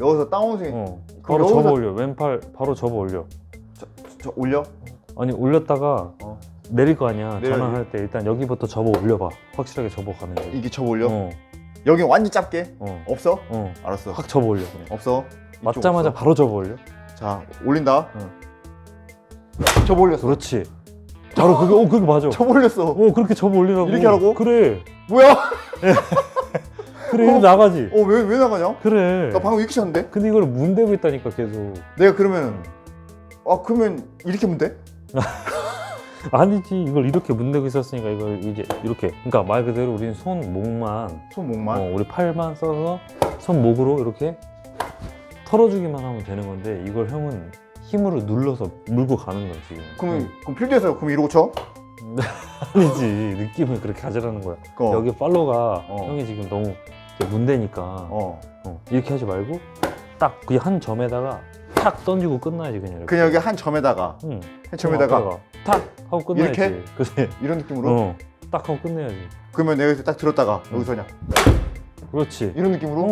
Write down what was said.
여기서 다운 스윙 어. 그럼 바로 여기서- 접어 올려. 왼팔 바로 접어 올려. 저 올려? 아니 올렸다가 어. 내릴 거 아니야. 내려야지. 전환할 때 일단 여기부터 접어 올려봐. 확실하게 접어 가는 거지. 이게 저 올려? 어. 여기 완전 짧게? 어. 없어? 어. 알았어. 확 접어 올려. 그냥. 없어. 이쪽 맞자마자 없어. 바로 접어 올려. 자 올린다. 응. 저 올렸어. 그렇지. 바로 그게 어 그게 맞아. 저 올렸어. 어 그렇게 접어 올리라고. 이렇게 하라고? 그래. 뭐야? 그래 어? 이거 나가지. 어 왜 왜 나가냐? 그래. 나 방금 이렇게 쳤는데? 근데 이걸 문대고 있다니까 계속. 내가 그러면 아 그러면 이렇게 하면 돼? 아니지 이걸 이렇게 문대고 있었으니까 이걸 이제 이렇게 그러니까 말 그대로 우리는 손 목만 손 목만. 어, 우리 팔만 써서 손 목으로 이렇게 털어주기만 하면 되는 건데 이걸 형은 힘으로 눌러서 물고 가는 거야 지금 그럼 그럼 필드에서 그럼 이러고 쳐? 아니지 느낌을 그렇게 가지라는 거야 어. 여기 팔로가 어. 형이 지금 너무 문대니까 어. 어, 이렇게 하지 말고 딱 그 한 점에다가 탁 던지고 끝나야지 그냥 이렇게 그냥 여기 한 점에다가 응. 한 점에다가 앞에다가 탁 하고 끝나야지 이렇게? 그래 이런 느낌으로. 어, 딱 하고 끝내야지 그러면 내가 여기서 딱 들었다가 응. 여기서 그냥 그렇지 이런 느낌으로. 어,